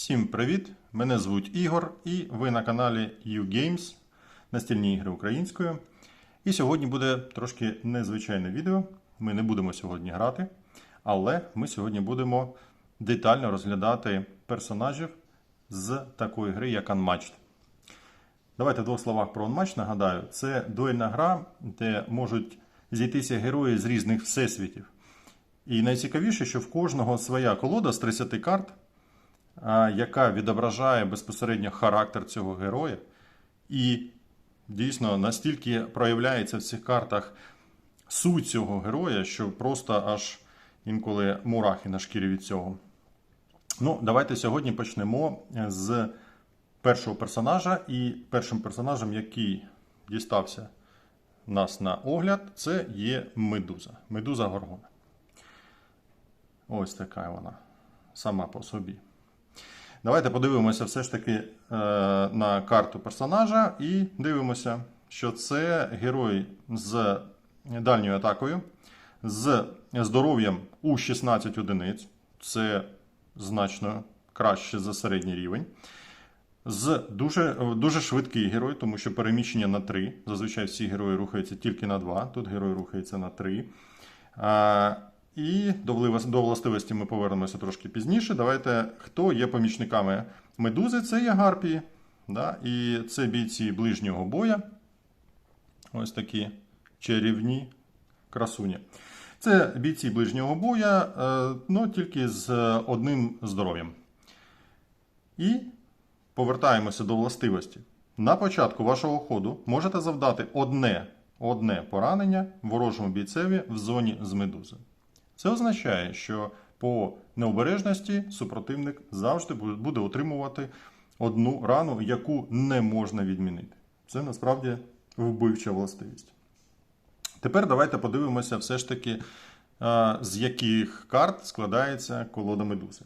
Всім привіт! Мене звуть Ігор, і ви на каналі YouGames настільні ігри українською. І сьогодні буде трошки незвичайне відео. Ми не будемо сьогодні грати, але ми сьогодні будемо детально розглядати персонажів з такої гри, як Unmatched. Давайте в двох словах про Unmatched нагадаю. Це дуельна гра, де можуть зійтися герої з різних всесвітів. І найцікавіше, що в кожного своя колода з 30 карт, яка відображає безпосередньо характер цього героя. І дійсно настільки проявляється в цих картах суть цього героя, що просто аж інколи мурахи на шкірі від цього. Ну, давайте сьогодні почнемо з першого персонажа. І першим персонажем, який дістався нас на огляд, це є медуза. Медуза Горгона. Ось така вона сама по собі. Давайте подивимося все ж таки е, на карту персонажа і дивимося, що це герой з дальньою атакою, з здоров'ям у 16 одиниць. Це значно краще за середній рівень. З дуже, дуже швидкий герой, тому що переміщення на 3. Зазвичай всі герої рухаються тільки на 2. Тут герой рухається на 3. І до властивості ми повернемося трошки пізніше. Давайте, хто є помічниками медузи, це є гарпії. Да? І це бійці ближнього боя. Ось такі чарівні красуні. Це бійці ближнього боя, е, ну тільки з одним здоров'ям. І повертаємося до властивості. На початку вашого ходу можете завдати одне, одне поранення ворожому бійцеві в зоні з медузи. Це означає, що по необережності супротивник завжди буде отримувати одну рану, яку не можна відмінити. Це насправді вбивча властивість. Тепер давайте подивимося все ж таки, з яких карт складається колода медузи.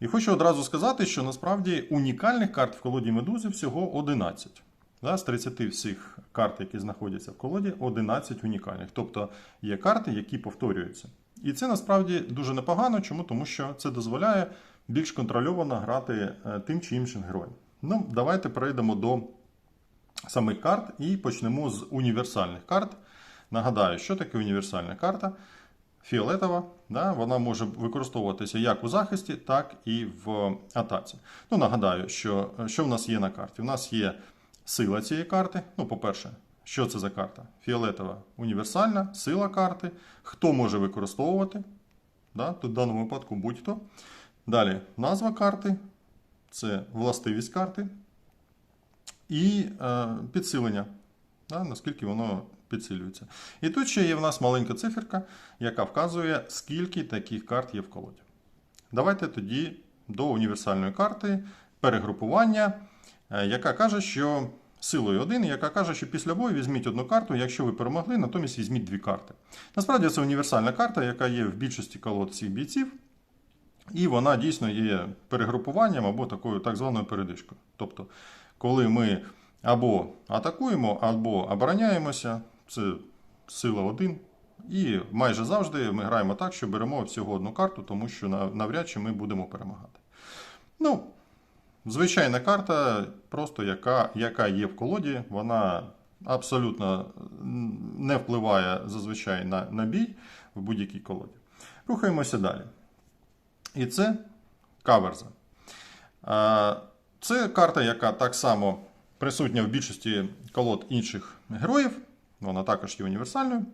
І хочу одразу сказати, що насправді унікальних карт в колоді медузи всього 11. З 30 всіх карт, які знаходяться в колоді, 11 унікальних. Тобто є карти, які повторюються. І це насправді дуже непогано. Чому? Тому що це дозволяє більш контрольовано грати е, тим чи іншим героєм. Ну, давайте перейдемо до самих карт і почнемо з універсальних карт. Нагадаю, що таке універсальна карта. Фіолетова, да, вона може використовуватися як у захисті, так і в атаці. Ну, нагадаю, що, що в нас є на карті. У нас є сила цієї карти. Ну, по-перше, що це за карта? Фіолетова універсальна, сила карти. Хто може використовувати? Да, тут в даному випадку будь-хто. Далі назва карти, це властивість карти і е, підсилення, да, наскільки воно підсилюється. І тут ще є в нас маленька циферка, яка вказує, скільки таких карт є в колоді. Давайте тоді до універсальної карти перегрупування, е, яка каже, що силою 1, яка каже, що після бою візьміть одну карту, якщо ви перемогли, натомість візьміть дві карти. Насправді це універсальна карта, яка є в більшості колод цих бійців. І вона дійсно є перегрупуванням або такою так званою передишкою. Тобто, коли ми або атакуємо, або обороняємося, це сила 1. І майже завжди ми граємо так, що беремо всього одну карту, тому що навряд чи ми будемо перемагати. Ну, звичайна карта, просто яка, яка є в колоді, вона абсолютно не впливає зазвичай на, на бій в будь-якій колоді. Рухаємося далі. І це каверза. Це карта, яка так само присутня в більшості колод інших героїв. Вона також є універсальною.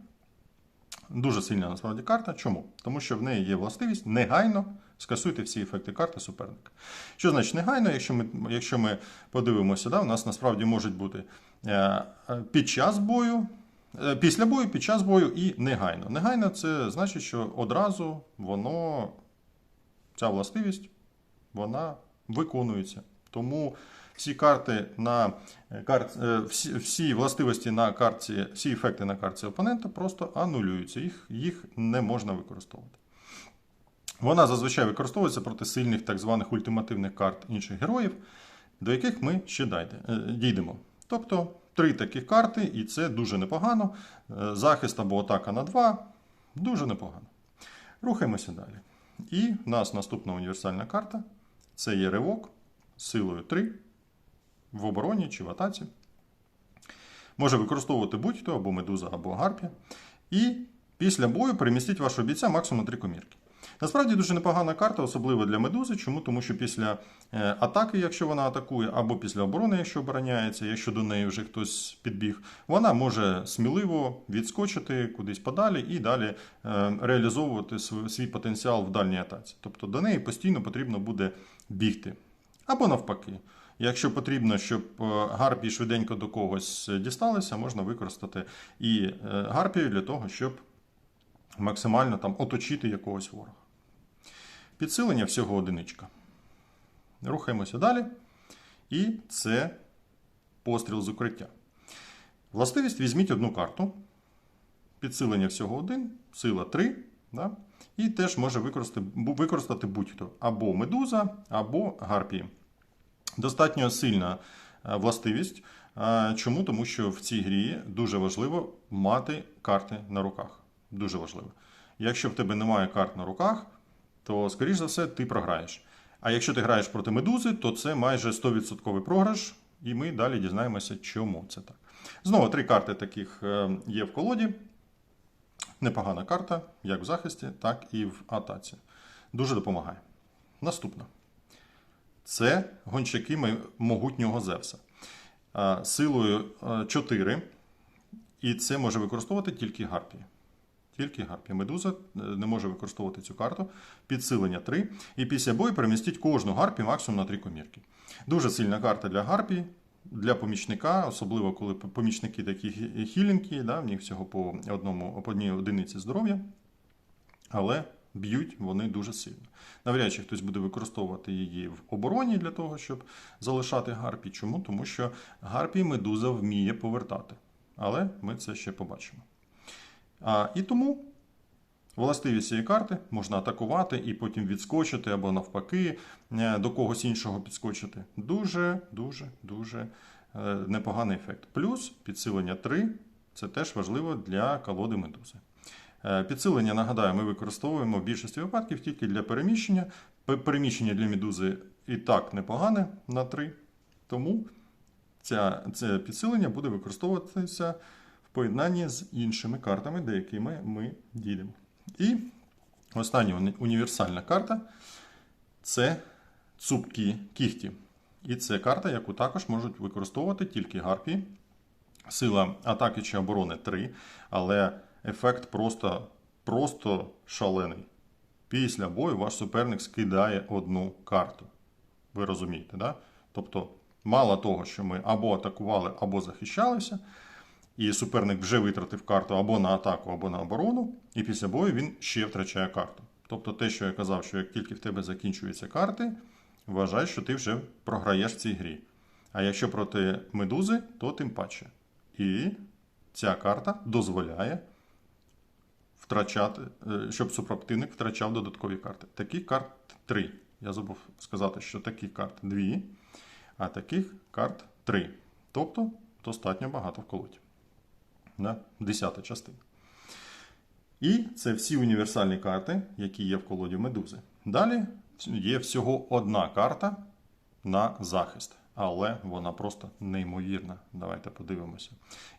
Дуже сильна насправді карта. Чому? Тому що в неї є властивість негайно скасуйте всі ефекти карти суперника. Що значить негайно, якщо ми, якщо ми подивимося, да, у нас насправді можуть бути е, е, під час бою, е, після бою, під час бою і негайно. Негайно це значить, що одразу воно, ця властивість, вона виконується. Тому всі карти на карт, всі, всі властивості на картці, всі ефекти на картці опонента просто анулюються. Їх, їх не можна використовувати. Вона зазвичай використовується проти сильних так званих ультимативних карт інших героїв, до яких ми ще е, дійдемо. Тобто три таких карти, і це дуже непогано. Е, Захист або атака на 2 дуже непогано. Рухаємося далі. І в нас наступна універсальна карта це є ривок. силою 3 в обороні чи в атаці. Може використовувати будь-хто або медуза, або гарпія. І після бою перемістіть вашого бійця максимум на 3 комірки. Насправді дуже непогана карта, особливо для медузи. Чому? Тому що після е, атаки, якщо вона атакує, або після оборони, якщо обороняється, якщо до неї вже хтось підбіг, вона може сміливо відскочити кудись подалі і далі е, реалізовувати свій потенціал в дальній атаці. Тобто до неї постійно потрібно буде бігти. Або навпаки. Якщо потрібно, щоб е, гарпії швиденько до когось дісталися, можна використати і гарпію для того, щоб максимально там оточити якогось ворога. Підсилення всього одиничка. Рухаємося далі. І це постріл з укриття. Властивість візьміть одну карту. Підсилення всього один, сила 3. Да? І теж може використати, використати будь-хто або медуза, або гарпії. Достатньо сильна е, властивість. Е, Чому? Тому що в цій грі дуже важливо мати карти на руках. Дуже важливо. Якщо в тебе немає карт на руках, то, скоріш за все, ти програєш. А якщо ти граєш проти медузи, то це майже 100% програш, і ми далі дізнаємося, чому це так. Знову три карти таких е, є в колоді. Непогана карта, як в захисті, так і в атаці. Дуже допомагає. Наступна. Це гончаки могутнього Зевса. Силою 4. І це може використовувати тільки гарпії. Тільки гарпія. Медуза е, не може використовувати цю карту. Підсилення 3. І після бою перемістіть кожну гарпію максимум на 3 комірки. Дуже сильна карта для гарпії, для помічника, особливо коли помічники такі хі- хіленькі, да, в них всього по, одному, по одній одиниці здоров'я. Але б'ють вони дуже сильно. Навряд чи хтось буде використовувати її в обороні для того, щоб залишати гарпій. Чому? Тому що гарпій медуза вміє повертати. Але ми це ще побачимо. А, і тому властивість цієї карти можна атакувати і потім відскочити або навпаки е, до когось іншого підскочити. Дуже, дуже, дуже е, непоганий ефект. Плюс підсилення 3 це теж важливо для колоди медузи. Е, Підсилення, нагадаю, ми використовуємо в більшості випадків тільки для переміщення. Переміщення для медузи і так непогане на 3. Тому ця, це підсилення буде використовуватися поєднанні з іншими картами, до якими ми дійдемо. І остання універсальна карта це цупкі кіхті. І це карта, яку також можуть використовувати тільки гарпії. Сила атаки чи оборони 3, але ефект просто, просто шалений. Після бою ваш суперник скидає одну карту. Ви розумієте, да? Тобто, мало того, що ми або атакували, або захищалися, і суперник вже витратив карту або на атаку, або на оборону, і після бою він ще втрачає карту. Тобто, те, що я казав, що як тільки в тебе закінчуються карти, вважай, що ти вже програєш в цій грі. А якщо проти медузи, то тим паче. І ця карта дозволяє втрачати, е, щоб супротивник втрачав додаткові карти. Таких карт три. Я забув сказати, що таких карт дві, а таких карт три. Тобто достатньо багато в колоді. Да? Десята частина. І це всі універсальні карти, які є в колоді медузи. Далі є всього одна карта на захист, але вона просто неймовірна. Давайте подивимося.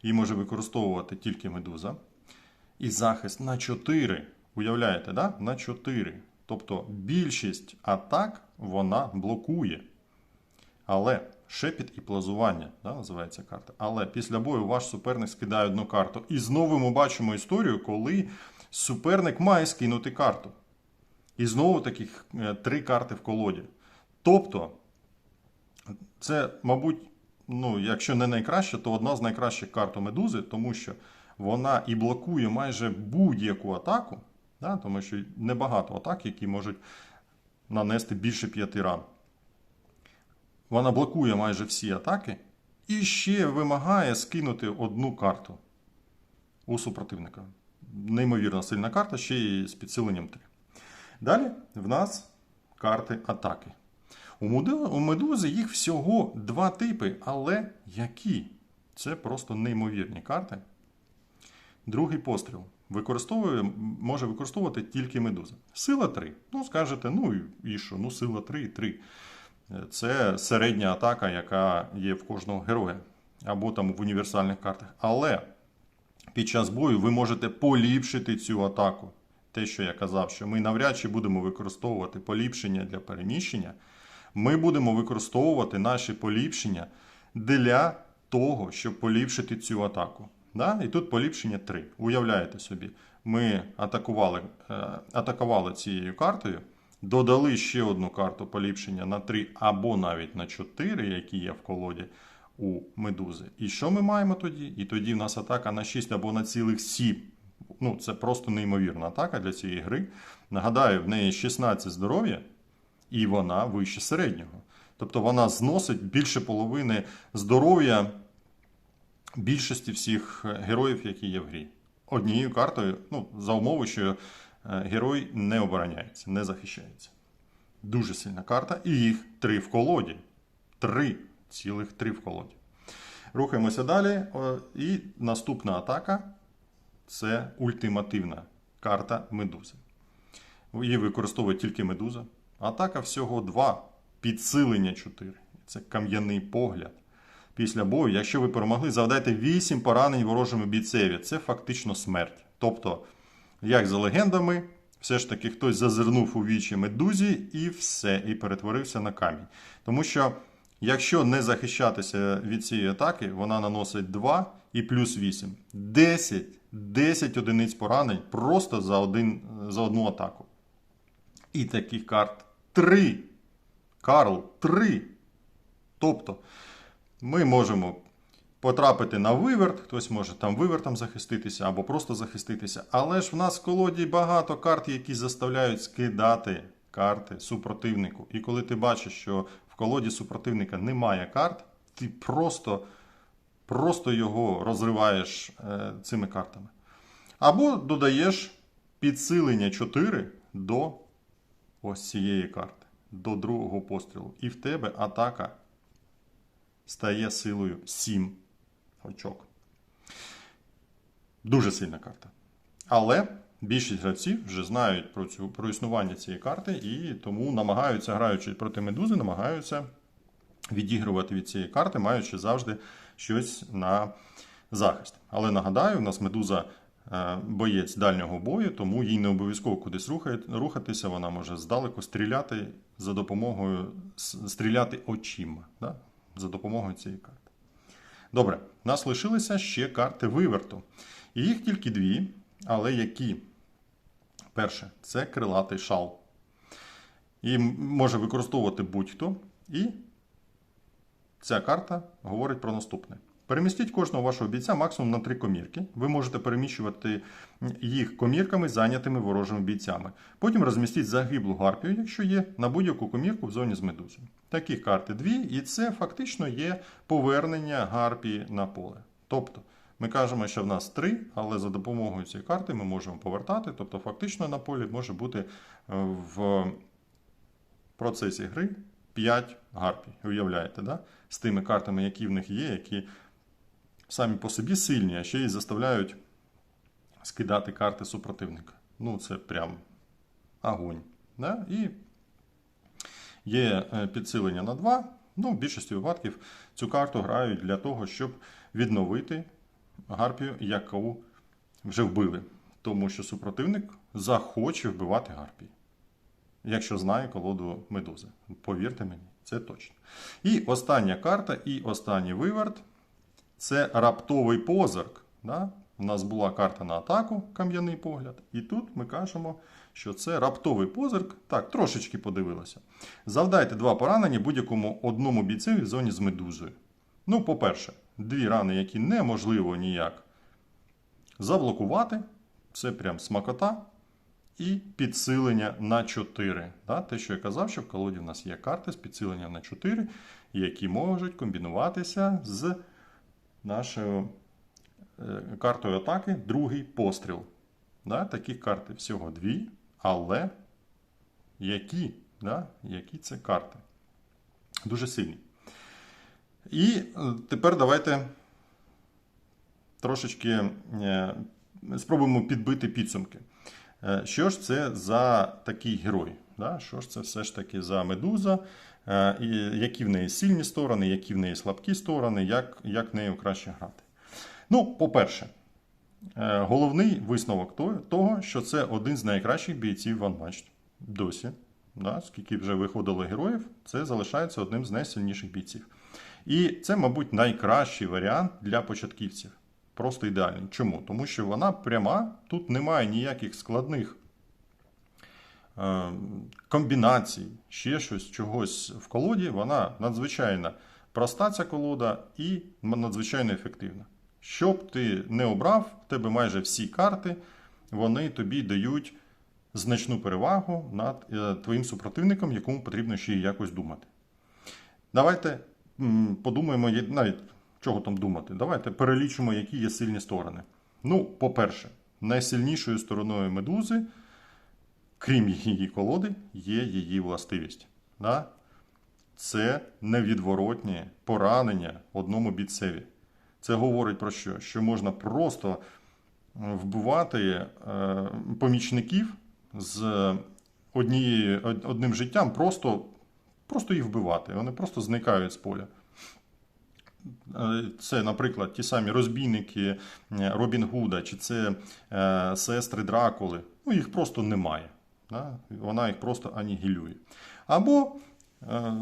Її може використовувати тільки медуза. І захист на 4. Уявляєте, да? на 4. Тобто більшість атак вона блокує. Але шепіт і плазування да, називається карта. Але після бою ваш суперник скидає одну карту. І знову ми бачимо історію, коли суперник має скинути карту. І знову таких е, три карти в колоді. Тобто, це, мабуть, ну, якщо не найкраще, то одна з найкращих карт у медузи, тому що вона і блокує майже будь-яку атаку, да, тому що небагато атак, які можуть нанести більше п'яти ран. Вона блокує майже всі атаки і ще вимагає скинути одну карту у супротивника. Неймовірно сильна карта, ще й з підсиленням 3. Далі в нас карти атаки. У медузи їх всього два типи, але які? Це просто неймовірні карти. Другий постріл. Використовує, може використовувати тільки медуза. Сила 3. Ну, скажете, ну і- що? Ну, сила 3 і 3. Це середня атака, яка є в кожного героя, або там в універсальних картах. Але під час бою ви можете поліпшити цю атаку. Те, що я казав, що ми навряд чи будемо використовувати поліпшення для переміщення. Ми будемо використовувати наші поліпшення для того, щоб поліпшити цю атаку. Да? І тут поліпшення 3. Уявляєте собі, ми атакували, е, атакували цією картою, додали ще одну карту поліпшення на 3 або навіть на 4, які є в колоді у медузи. І що ми маємо тоді? І тоді в нас атака на 6 або на цілих 7. Ну, це просто неймовірна атака для цієї гри. Нагадаю, в неї 16 здоров'я, і вона вище середнього. Тобто вона зносить більше половини здоров'я більшості всіх героїв, які є в грі. Однією картою, ну, за умови, що герой не обороняється, не захищається. Дуже сильна карта, і їх три в колоді. Три, цілих три в колоді. Рухаємося далі. І наступна атака це ультимативна карта медузи. Її використовує тільки медуза. Атака всього 2, підсилення 4. Це кам'яний погляд. Після бою, якщо ви перемогли, завдайте 8 поранень ворожому бійцеві. Це фактично смерть. Тобто, як за легендами, все ж таки хтось зазирнув у вічі медузі і все, і перетворився на камінь. Тому що, якщо не захищатися від цієї атаки, вона наносить 2 і плюс 8. 10, 10 одиниць поранень просто за, один, за одну атаку. І таких карт 3. Карл, 3. Тобто, ми можемо потрапити на виверт, хтось може там вивертом захиститися або просто захиститися. Але ж в нас в колоді багато карт, які заставляють скидати карти супротивнику. І коли ти бачиш, що в колоді супротивника немає карт, ти просто, просто його розриваєш е, цими картами. Або додаєш підсилення 4 до ось цієї карти, до другого пострілу. І в тебе атака стає силою 7 очок. Дуже сильна карта. Але більшість гравців вже знають про, цю, про існування цієї карти і тому намагаються, граючи проти медузи, намагаються відігрувати від цієї карти, маючи завжди щось на захист. Але нагадаю, у нас медуза е, боєць дальнього бою, тому їй не обов'язково кудись рухатися, вона може здалеку стріляти за допомогою стріляти очима да? за допомогою цієї карти. Добре, у нас лишилися ще карти виверту. І їх тільки дві, але які? Перше, це крилатий шал. І може використовувати будь-хто. І ця карта говорить про наступне. Перемістіть кожного вашого бійця максимум на три комірки. Ви можете переміщувати їх комірками, зайнятими ворожими бійцями. Потім розмістіть загиблу гарпію, якщо є, на будь-яку комірку в зоні з медузою. Таких карти дві, і це фактично є повернення гарпії на поле. Тобто, ми кажемо, що в нас три, але за допомогою цієї карти ми можемо повертати. Тобто, фактично на полі може бути е, в процесі гри 5 гарпій. Уявляєте, да? з тими картами, які в них є, які самі по собі сильні, а ще й заставляють скидати карти супротивника. Ну, це прям огонь. Да? І є е, підсилення на 2. Ну, в більшості випадків цю карту грають для того, щоб відновити гарпію, яку вже вбили. Тому що супротивник захоче вбивати гарпії. Якщо знає колоду медузи. Повірте мені, це точно. І остання карта, і останній виверт це раптовий позирк. Да? У нас була карта на атаку, кам'яний погляд. І тут ми кажемо, що це раптовий позирк. Так, трошечки подивилися. Завдайте два поранення будь-якому одному бійцеві в зоні з медузою. Ну, по-перше, дві рани, які неможливо ніяк заблокувати. Це прям смакота. І підсилення на 4. Да? Те, що я казав, що в колоді в нас є карти з підсиленням на 4, які можуть комбінуватися з нашою е, картою атаки другий постріл. Да? Таких карт всього дві, але які? Да? Які це карти? Дуже сильні. І е, тепер давайте трошечки е, спробуємо підбити підсумки. Що ж це за такий герой? Да? Що ж це все ж таки за медуза, і які в неї сильні сторони, які в неї слабкі сторони, як, як нею краще грати. Ну, по-перше, е, головний висновок того- що це один з найкращих бійців One Match досі. Да, скільки вже виходило героїв, це залишається одним з найсильніших бійців. І це, мабуть, найкращий варіант для початківців. Просто ідеальний. Чому? Тому що вона пряма, тут немає ніяких складних е, комбінацій, ще щось, чогось в колоді. Вона надзвичайно проста, ця колода, і надзвичайно ефективна. Що б ти не обрав, в тебе майже всі карти, вони тобі дають значну перевагу над е, твоїм супротивником, якому потрібно ще й якось думати. Давайте подумаємо, навіть чого там думати. Давайте перелічимо, які є сильні сторони. Ну, по-перше, найсильнішою стороною медузи, крім її колоди, є її властивість. Да? Це невідворотні поранення одному бійцеві. Це говорить про що? Що можна просто вбивати е, помічників з однією, одним життям, просто, просто їх вбивати. Вони просто зникають з поля. Е, Це, наприклад, ті самі розбійники е, Робін Гуда, чи це сестри Дракули. Ну, їх просто немає. Да? Вона їх просто анігілює. Або е,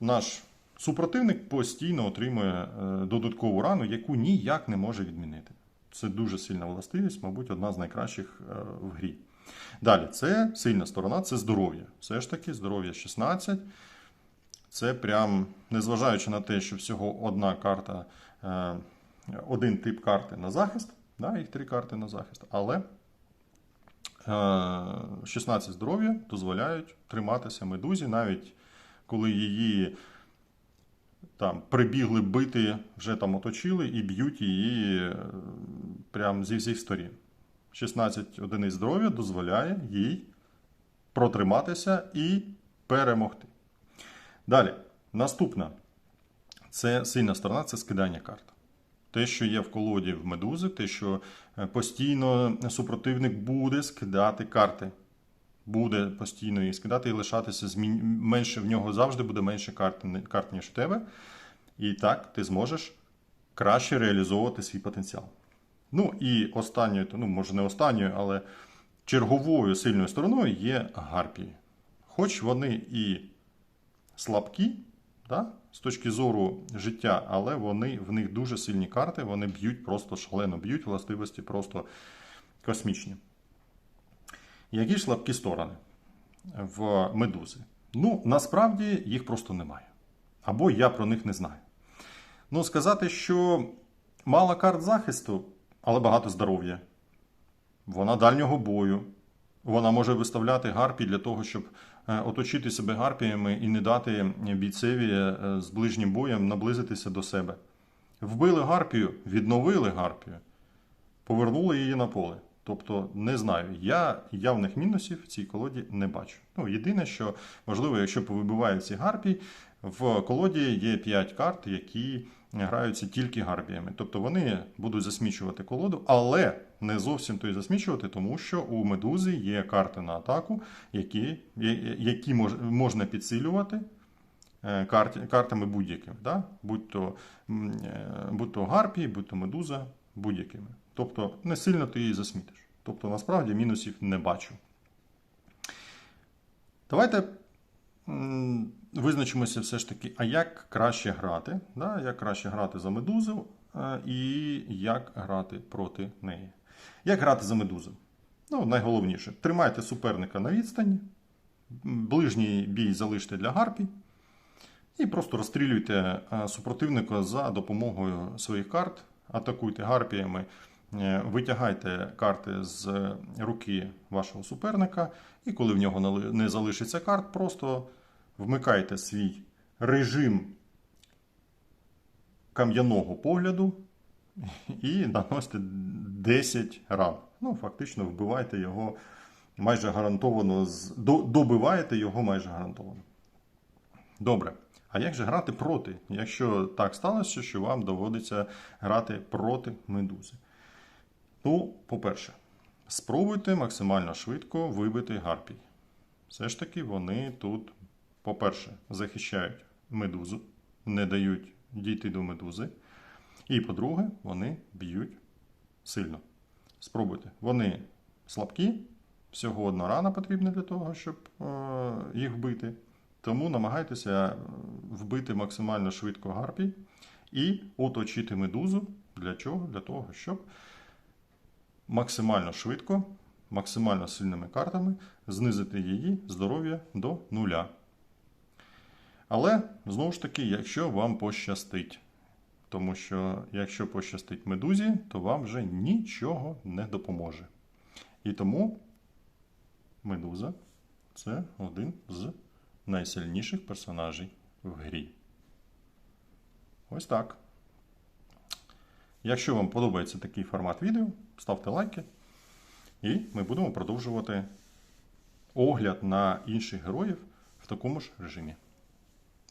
наш супротивник постійно отримує е, додаткову рану, яку ніяк не може відмінити. Це дуже сильна властивість, мабуть, одна з найкращих е, в грі. Далі, це сильна сторона, це здоров'я. Все ж таки, здоров'я 16. Це прям, незважаючи на те, що всього одна карта, е, один тип карти на захист, да, їх три карти на захист, але 16 здоров'я дозволяють триматися медузі, навіть коли її там прибігли бити, вже там оточили і б'ють її е, прям зі всіх сторін. 16 одиниць здоров'я дозволяє їй протриматися і перемогти. Далі, наступна це сильна сторона це скидання карт. Те, що є в колоді в медузи, те, що е, постійно супротивник буде скидати карти. Буде постійно їх скидати і лишатися менше в нього завжди буде менше карт, карт, ніж в тебе. І так ти зможеш краще реалізовувати свій потенціал. Ну і останньою, ну може не останньою, але черговою сильною стороною є гарпії. Хоч вони і слабкі, да, з точки зору життя, але вони, в них дуже сильні карти, вони б'ють просто шалено б'ють, властивості просто космічні. Які ж слабкі сторони в медузи? Ну, насправді їх просто немає. Або я про них не знаю. Ну, сказати, що мало карт захисту, але багато здоров'я. Вона дальнього бою. Вона може виставляти гарпій для того, щоб е, оточити себе гарпіями і не дати бійцеві е, з ближнім боєм наблизитися до себе. Вбили гарпію, відновили гарпію, повернули її на поле. Тобто, не знаю, я явних мінусів в цій колоді не бачу. Ну, єдине, що можливо, якщо повибивають ці гарпії, в колоді є 5 карт, які граються тільки гарпіями. Тобто вони будуть засмічувати колоду, але не зовсім то засмічувати, тому що у медузи є карти на атаку, які, які мож, можна підсилювати е, картами будь-якими. Да? Будь, то, е, будь то гарпії, будь то медуза, будь-якими. Тобто не сильно ти її засмітиш. Тобто, насправді мінусів не бачу. Давайте визначимося все ж таки, а як краще грати, да? як краще грати за медузу і як грати проти неї. Як грати за медузу? Ну, найголовніше, тримайте суперника на відстані, ближній бій залиште для гарпій. І просто розстрілюйте е, супротивника за допомогою своїх карт, атакуйте гарпіями, е, витягайте карти з руки вашого суперника, і коли в нього не залишиться карт, просто вмикайте свій режим кам'яного погляду і наносите 10 ран. Ну, фактично, вбивайте його майже гарантовано, добиваєте його майже гарантовано. Добре. А як же грати проти, якщо так сталося, що вам доводиться грати проти медузи? Ну, по-перше, спробуйте максимально швидко вибити гарпій. Все ж таки, вони тут по-перше, захищають медузу, не дають дійти до медузи. І по-друге, вони б'ють сильно. Спробуйте. Вони слабкі, всього одна рана потрібна для того, щоб е, їх вбити. Тому намагайтеся е, вбити максимально швидко гарпій і оточити медузу. Для чого? Для того, щоб максимально швидко, максимально сильними картами знизити її здоров'я до нуля. Але знову ж таки, якщо вам пощастить. Тому що якщо пощастить медузі, то вам вже нічого не допоможе. І тому медуза це один з найсильніших персонажей в грі. Ось так. Якщо вам подобається такий формат відео, ставте лайки, і ми будемо продовжувати огляд на інших героїв в такому ж режимі.